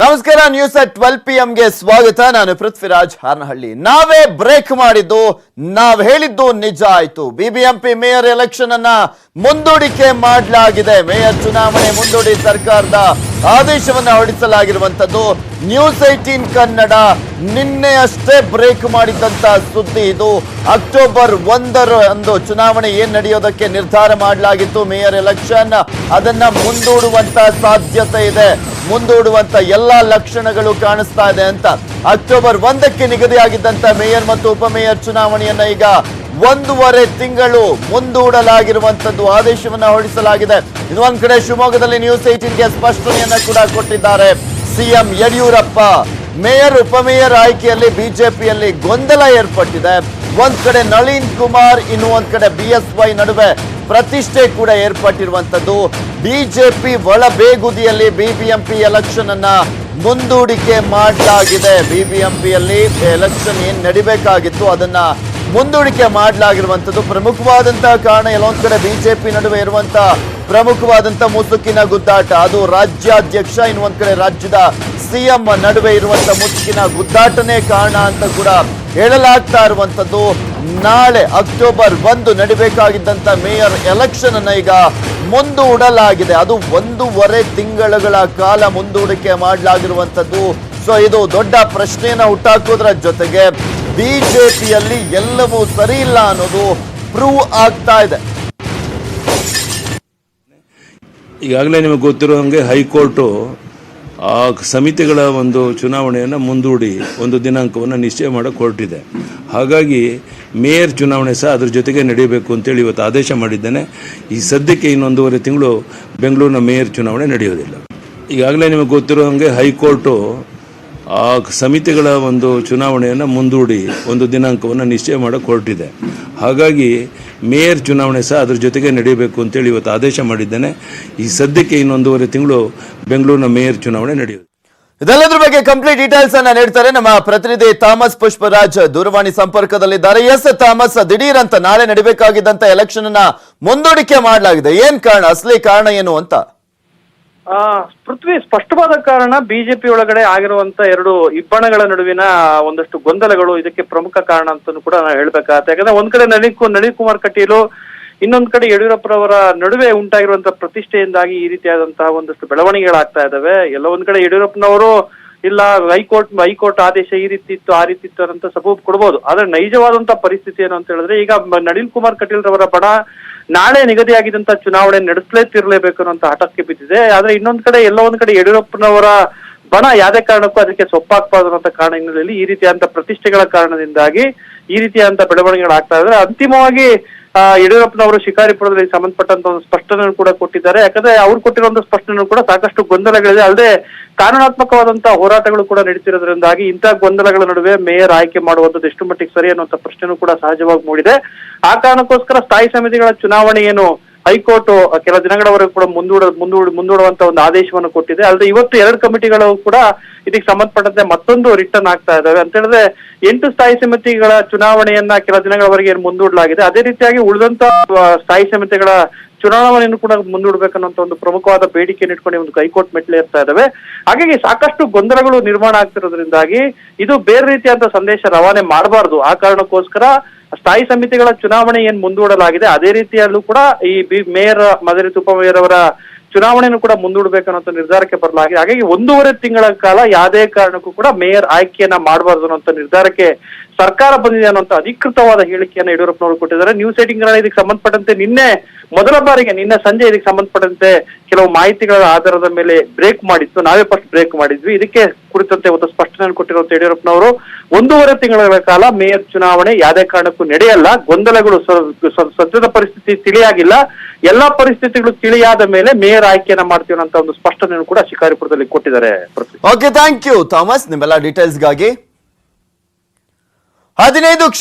ನಮಸ್ಕಾರ news at twelve P ಎಂಗೆ ಸ್ವಾಗತ. ನಾನು ಪೃಥ್ವಿರಾಜ್ ಹಾರ್ನಹಳ್ಳಿ. ನಾವೇ ಬ್ರೇಕ್ ಮಾಡಿದ್ದು, ನಾವ್ ಹೇಳಿದ್ದು ನಿಜ ಆಯ್ತು. ಬಿಬಿಎಂಪಿ ಮೇಯರ್ ಎಲೆಕ್ಷನ್ ಅನ್ನ ಮುಂದೂಡಿಕೆ ಮಾಡಲಾಗಿದೆ. ಮೇಯರ್ ಚುನಾವಣೆ ಮುಂದೂಡಿ ಸರ್ಕಾರದ ಆದೇಶವನ್ನ ಹೊರಡಿಸಲಾಗಿರುವಂತದ್ದು ನ್ಯೂಸ್ ಏಟೀನ್ ಕನ್ನಡ. ನಿನ್ನೆ ಅಷ್ಟೇ ಬ್ರೇಕ್ ಮಾಡಿದಂತ ಸುದ್ದಿ ಇದು. ಅಕ್ಟೋಬರ್ ಒಂದರ ಅಂದು ಚುನಾವಣೆ ಏನ್ ನಡೆಯೋದಕ್ಕೆ ನಿರ್ಧಾರ ಮಾಡಲಾಗಿತ್ತು ಮೇಯರ್ ಎಲೆಕ್ಷನ್? ಅದನ್ನ ಮುಂದೂಡುವಂತ ಸಾಧ್ಯತೆ ಇದೆ. ಮುಂದೂಡುವಂತ ಎಲ್ಲಾ ಲಕ್ಷಣಗಳು ಕಾಣಿಸ್ತಾ ಇದೆ ಅಂತ. ಅಕ್ಟೋಬರ್ ಒಂದಕ್ಕೆ ನಿಗದಿಯಾಗಿದ್ದಂತ ಮೇಯರ್ ಮತ್ತು ಉಪಮೇಯರ್ ಚುನಾವಣೆಯನ್ನ ಈಗ ಒಂದೂವರೆ ತಿಂಗಳು ಮುಂದೂಡಲಾಗಿರುವಂತದ್ದು ಆದೇಶವನ್ನ ಹೊರಡಿಸಲಾಗಿದೆ. ಇದು ಒಂದ್ ಕಡೆ ಶಿವಮೊಗ್ಗದಲ್ಲಿ ನ್ಯೂಸ್ ಏಟೀನ್ಗೆ ಸ್ಪಷ್ಟನೆಯನ್ನ ಕೂಡ ಕೊಟ್ಟಿದ್ದಾರೆ. ಸಿಎಂ ಯಡಿಯೂರಪ್ಪ, ಮೇಯರ್, ಉಪಮೇಯರ್ ಆಯ್ಕೆಯಲ್ಲಿ ಬಿಜೆಪಿಯಲ್ಲಿ ಗೊಂದಲ ಏರ್ಪಟ್ಟಿದೆ. ಒಂದ್ ಕಡೆ ನಳಿನ್ ಕುಮಾರ್, ಇನ್ನು ಒಂದ್ ಕಡೆ ಬಿ ಎಸ್ ವೈ ನಡುವೆ ಪ್ರತಿಷ್ಠೆ ಕೂಡ ಏರ್ಪಟ್ಟಿರುವಂತದ್ದು ಬಿಜೆಪಿ ಒಳ ಬೇಗುದಿಯಲ್ಲಿ ಬಿಬಿಎಂಪಿ ಎಲೆಕ್ಷನ್ ಅನ್ನ ಮುಂದೂಡಿಕೆ ಮಾಡಲಾಗಿದೆ. ಬಿಬಿಎಂಪಿಯಲ್ಲಿ ಎಲೆಕ್ಷನ್ ಏನ್ ನಡಿಬೇಕಾಗಿತ್ತು ಅದನ್ನ ಮುಂದೂಡಿಕೆ ಮಾಡಲಾಗಿರುವಂಥದ್ದು. ಪ್ರಮುಖವಾದಂತಹ ಕಾರಣ ಎಲ್ಲೊಂದ್ ಕಡೆ ಬಿಜೆಪಿ ನಡುವೆ ಇರುವಂತ ಪ್ರಮುಖವಾದಂತ ಮುಸುಕಿನ ಗುದ್ದಾಟ. ಅದು ರಾಜ್ಯಾಧ್ಯಕ್ಷ, ಇನ್ನೊಂದ್ ಕಡೆ ರಾಜ್ಯದ ಸಿಎಂ ನಡುವೆ ಇರುವಂತ ಮುಸುಕಿನ ಗುದ್ದಾಟನೇ ಕಾರಣ ಅಂತ ಕೂಡ ಹೇಳಲಾಗ್ತಾ ಇರುವಂಥದ್ದು. ನಾಳೆ ಅಕ್ಟೋಬರ್ ಒಂದು ನಡಿಬೇಕಾಗಿದ್ದಂತ ಮೇಯರ್ ಎಲೆಕ್ಷನ್ ಅನ್ನ ಈಗ ಮುಂದೂಡಲಾಗಿದೆ. ಅದು ಒಂದೂವರೆ ತಿಂಗಳುಗಳ ಕಾಲ ಮುಂದೂಡಿಕೆ ಮಾಡಲಾಗಿರುವಂತದ್ದು ಸೊ, ಇದು ದೊಡ್ಡ ಪ್ರಶ್ನೆಯನ್ನ ಹುಟ್ಟಾಕೋದ್ರ ಜೊತೆಗೆ ಬಿಜೆಪಿಯಲ್ಲಿ ಎಲ್ಲವೂ ಸರಿ ಇಲ್ಲ ಅನ್ನೋದು ಪ್ರೂವ್ ಆಗ್ತಾ ಇದೆ. ಈಗಾಗಲೇ ನಿಮಗೆ ಗೊತ್ತಿರೋ ಹಾಗೆ ಹೈಕೋರ್ಟು ಆ ಸಮಿತಿಗಳ ಒಂದು ಚುನಾವಣೆಯನ್ನು ಮುಂದೂಡಿ ಒಂದು ದಿನಾಂಕವನ್ನು ನಿಶ್ಚಯ ಮಾಡೋಕೆ ಹೊರಟಿದೆ. ಹಾಗಾಗಿ ಮೇಯರ್ ಚುನಾವಣೆ ಸಹ ಅದ್ರ ಜೊತೆಗೆ ನಡೆಯಬೇಕು ಅಂತೇಳಿ ಇವತ್ತು ಆದೇಶ ಮಾಡಿದ್ದೇನೆ. ಈ ಸದ್ಯಕ್ಕೆ ಇನ್ನೊಂದೂವರೆ ತಿಂಗಳು ಬೆಂಗಳೂರಿನ ಮೇಯರ್ ಚುನಾವಣೆ ನಡೆಯೋದಿಲ್ಲ. ಈಗಾಗಲೇ ನಿಮಗೆ ಗೊತ್ತಿರೋ ಹಾಗೆ ಹೈಕೋರ್ಟು ಆ ಸಮಿತಿಗಳ ಒಂದು ಚುನಾವಣೆಯನ್ನು ಮುಂದೂಡಿ ಒಂದು ದಿನಾಂಕವನ್ನು ನಿಶ್ಚಯ ಮಾಡೋಕೆ ಹೊರಟಿದೆ. ಹಾಗಾಗಿ ಮೇಯರ್ ಚುನಾವಣೆ ಸಹ ಅದ್ರ ಜೊತೆಗೆ ನಡೆಯಬೇಕು ಅಂತೇಳಿ ಇವತ್ತು ಆದೇಶ ಮಾಡಿದ್ದೇನೆ. ಈ ಸದ್ಯಕ್ಕೆ ಇನ್ನೊಂದೂವರೆ ತಿಂಗಳು ಬೆಂಗಳೂರಿನ ಮೇಯರ್ ಚುನಾವಣೆ ನಡೆಯುತ್ತೆ. ಇದೆಲ್ಲದ್ರ ಬಗ್ಗೆ ಕಂಪ್ಲೀಟ್ ಡೀಟೇಲ್ಸ್ ಅನ್ನ ನೀಡ್ತಾರೆ ನಮ್ಮ ಪ್ರತಿನಿಧಿ ಥಾಮಸ್ ಪುಷ್ಪರಾಜ್ ದೂರವಾಣಿ ಸಂಪರ್ಕದಲ್ಲಿದ್ದಾರೆ. ಎಸ್ ಥಾಮಸ್ ಅಂತ ನಾಳೆ ನಡಿಬೇಕಾಗಿದ್ದಂತ ಎಲೆಕ್ಷನ್ ಅನ್ನ ಮುಂದೂಡಿಕೆ ಮಾಡಲಾಗಿದೆ. ಏನ್ ಕಾರಣ, ಅಸಲಿ ಕಾರಣ ಏನು ಅಂತ? ಪೃಥ್ವಿ ಸ್ಪಷ್ಟವಾದ ಕಾರಣ ಬಿಜೆಪಿ ಒಳಗಡೆ ಆಗಿರುವಂತ ಎರಡು ಇಬ್ಬಣಗಳ ನಡುವಿನ ಒಂದಷ್ಟು ಗೊಂದಲಗಳು ಇದಕ್ಕೆ ಪ್ರಮುಖ ಕಾರಣ ಅಂತಾನು ಕೂಡ ನಾವು ಹೇಳ್ಬೇಕಾಗತ್ತೆ. ಯಾಕಂದ್ರೆ ಒಂದ್ ಕಡೆ ನಳಿನ್ ನಳಿನ್ ಕುಮಾರ್ ಕಟೀಲು, ಇನ್ನೊಂದ್ ಕಡೆ ಯಡಿಯೂರಪ್ಪರವರ ನಡುವೆ ಉಂಟಾಗಿರುವಂತಹ ಪ್ರತಿಷ್ಠೆಯಿಂದಾಗಿ ಈ ರೀತಿಯಾದಂತಹ ಒಂದಷ್ಟು ಬೆಳವಣಿಗೆಗಳಾಗ್ತಾ ಇದಾವೆ. ಎಲ್ಲ ಒಂದ್ ಕಡೆ ಯಡಿಯೂರಪ್ಪನವರು, ಇಲ್ಲ, ಹೈಕೋರ್ಟ್ ಹೈಕೋರ್ಟ್ ಆದೇಶ ಈ ರೀತಿ ಇತ್ತು, ಆ ರೀತಿ ಇತ್ತು ಅಂತ ಸಬೂಬ್ ಕೊಡ್ಬೋದು. ಆದ್ರೆ ನೈಜವಾದಂತ ಪರಿಸ್ಥಿತಿ ಏನು ಅಂತ ಹೇಳಿದ್ರೆ ಈಗ ನಳಿನ್ ಕುಮಾರ್ ಕಟೀಲ್ ರವರ ಬಣ ನಾಳೆ ನಿಗದಿಯಾಗಿದ್ದಂತ ಚುನಾವಣೆ ನಡೆಸಲೇ ತಿರ್ಲೇಬೇಕು ಅನ್ನುವಂತ ಹಠಕ್ಕೆ ಬಿದ್ದಿದೆ. ಆದ್ರೆ ಇನ್ನೊಂದ್ ಕಡೆ ಎಲ್ಲ ಒಂದ್ ಕಡೆ ಯಡಿಯೂರಪ್ಪನವರ ಬಣ ಯಾವುದೇ ಕಾರಣಕ್ಕೂ ಅದಕ್ಕೆ ಸೊಪ್ಪಾಗ್ಬಾರ್ದು ಅನ್ನೋ ಕಾರಣ ಹಿನ್ನೆಲೆಯಲ್ಲಿ ಈ ರೀತಿಯಾದಂತ ಪ್ರತಿಷ್ಠೆಗಳ ಕಾರಣದಿಂದಾಗಿ ಈ ರೀತಿಯಾದಂತ ಬೆಳವಣಿಗೆಗಳಾಗ್ತಾ ಇದ್ರೆ ಅಂತಿಮವಾಗಿ ಯಡಿಯೂರಪ್ಪನವರು ಶಿಕಾರಿಪುರದಲ್ಲಿ ಸಂಬಂಧಪಟ್ಟಂತ ಒಂದು ಸ್ಪಷ್ಟನೆ ಕೂಡ ಕೊಟ್ಟಿದ್ದಾರೆ. ಯಾಕಂದ್ರೆ ಅವ್ರು ಕೊಟ್ಟಿರುವಂತ ಸ್ಪಷ್ಟನೆ ಕೂಡ ಸಾಕಷ್ಟು ಗೊಂದಲಗಳಿದೆ. ಅಲ್ಲದೆ ಕಾನೂನಾತ್ಮಕವಾದಂತಹ ಹೋರಾಟಗಳು ಕೂಡ ನಡೀತಿರೋದ್ರಿಂದಾಗಿ ಇಂತಹ ಗೊಂದಲಗಳ ನಡುವೆ ಮೇಯರ್ ಆಯ್ಕೆ ಮಾಡುವಂಥದ್ದು ಎಷ್ಟು ಮಟ್ಟಿಗೆ ಸರಿ ಅನ್ನುವಂಥ ಪ್ರಶ್ನೆನೂ ಕೂಡ ಸಹಜವಾಗಿ ಮೂಡಿದೆ. ಆ ಕಾರಣಕ್ಕೋಸ್ಕರ ಸ್ಥಾಯಿ ಸಮಿತಿಗಳ ಚುನಾವಣೆ ಏನು ಹೈಕೋರ್ಟ್ ಕೆಲ ದಿನಗಳವರೆಗೂ ಕೂಡ ಮುಂದೂಡ ಮುಂದೂಡ ಮುಂದೂಡುವಂತ ಒಂದು ಆದೇಶವನ್ನು ಕೊಟ್ಟಿದೆ. ಅಲ್ಲದೆ ಇವತ್ತು ಎರಡು ಕಮಿಟಿಗಳು ಕೂಡ ಇದಕ್ಕೆ ಸಂಬಂಧಪಟ್ಟಂತೆ ಮತ್ತೊಂದು ರಿಟರ್ನ್ ಆಗ್ತಾ ಇದ್ದಾವೆ. ಅಂತ ಹೇಳಿದ್ರೆ ಎಂಟು ಸ್ಥಾಯಿ ಸಮಿತಿಗಳ ಚುನಾವಣೆಯನ್ನ ಕೆಲ ದಿನಗಳವರೆಗೆ ಮುಂದೂಡಲಾಗಿದೆ. ಅದೇ ರೀತಿಯಾಗಿ ಉಳಿದಂತ ಸ್ಥಾಯಿ ಸಮಿತಿಗಳ ಚುನಾವಣೆಯನ್ನು ಕೂಡ ಮುಂದೂಡ್ಬೇಕನ್ನುವಂತ ಒಂದು ಪ್ರಮುಖವಾದ ಬೇಡಿಕೆಯನ್ನು ಇಟ್ಕೊಂಡು ಒಂದು ಹೈಕೋರ್ಟ್ ಮೆಟ್ಲು ಇರ್ತಾ ಇದಾವೆ ಹಾಗಾಗಿ ಸಾಕಷ್ಟು ಗೊಂದಲಗಳು ನಿರ್ಮಾಣ ಆಗ್ತಿರೋದ್ರಿಂದಾಗಿ ಇದು ಬೇರೆ ರೀತಿಯಾದ ಸಂದೇಶ ರವಾನೆ ಮಾಡಬಾರ್ದು. ಆ ಕಾರಣಕ್ಕೋಸ್ಕರ ಸ್ಥಾಯಿ ಸಮಿತಿಗಳ ಚುನಾವಣೆ ಏನ್ ಮುಂದೂಡಲಾಗಿದೆ, ಅದೇ ರೀತಿಯಲ್ಲೂ ಕೂಡ ಈ ಬಿ ಮೇಯರ್ ಮದರಿತ್ ಉಪಮೇಯರ್ ಅವರ ಚುನಾವಣೆಯನ್ನು ಕೂಡ ಮುಂದೂಡಬೇಕನ್ನೋ ನಿರ್ಧಾರಕ್ಕೆ ಬರಲಾಗಿದೆ. ಹಾಗಾಗಿ ಒಂದೂವರೆ ತಿಂಗಳ ಕಾಲ ಯಾವುದೇ ಕಾರಣಕ್ಕೂ ಕೂಡ ಮೇಯರ್ ಆಯ್ಕೆಯನ್ನ ಮಾಡಬಾರ್ದು ಅನ್ನೋ ನಿರ್ಧಾರಕ್ಕೆ ಸರ್ಕಾರ ಬಂದಿದೆ ಅನ್ನುವಂತ ಅಧಿಕೃತವಾದ ಹೇಳಿಕೆಯನ್ನ ಯಡಿಯೂರಪ್ಪನವರು ಕೊಟ್ಟಿದ್ದಾರೆ. ನ್ಯೂಸ್ ಏಟಿಂಗ್ ಇದಕ್ಕೆ ಸಂಬಂಧಪಟ್ಟಂತೆ ನಿನ್ನೆ, ಮೊದಲ ಬಾರಿಗೆ ನಿನ್ನೆ ಸಂಜೆ ಇದಕ್ಕೆ ಸಂಬಂಧಪಟ್ಟಂತೆ ಕೆಲವು ಮಾಹಿತಿಗಳ ಆಧಾರದ ಮೇಲೆ ಬ್ರೇಕ್ ಮಾಡಿತ್ತು ನಾವೇ ಫಸ್ಟ್ ಬ್ರೇಕ್ ಮಾಡಿದ್ವಿ. ಇದಕ್ಕೆ ಕುರಿತಂತೆ ಒಂದು ಸ್ಪಷ್ಟನೆ ಕೊಟ್ಟಿರುವಂತ ಯಡಿಯೂರಪ್ಪನವರು, ಒಂದೂವರೆ ತಿಂಗಳ ಕಾಲ ಮೇಯರ್ ಚುನಾವಣೆ ಯಾವುದೇ ಕಾರಣಕ್ಕೂ ನಡೆಯಲ್ಲ. ಗೊಂದಲಗಳು ಸದ್ಯದ ಪರಿಸ್ಥಿತಿ ತಿಳಿಯಾಗಿಲ್ಲ. ಎಲ್ಲಾ ಪರಿಸ್ಥಿತಿಗಳು ತಿಳಿಯಾದ ಮೇಲೆ ಮೇಯರ್ ಆಯ್ಕೆಯನ್ನ ಮಾಡ್ತೀವಿ ಅಂತ ಒಂದು ಸ್ಪಷ್ಟನೆಯನ್ನು ಕೂಡ ಶಿಕಾರಿಪುರದಲ್ಲಿ ಕೊಟ್ಟಿದ್ದಾರೆ. ಓಕೆ ಥ್ಯಾಂಕ್ ಯು ಥಾಮಸ್ ನಿಮ್ಮೆಲ್ಲ ಡೀಟೇಲ್ಸ್ಗಾಗಿ ಹದಿನೈದು ಕ್ಷ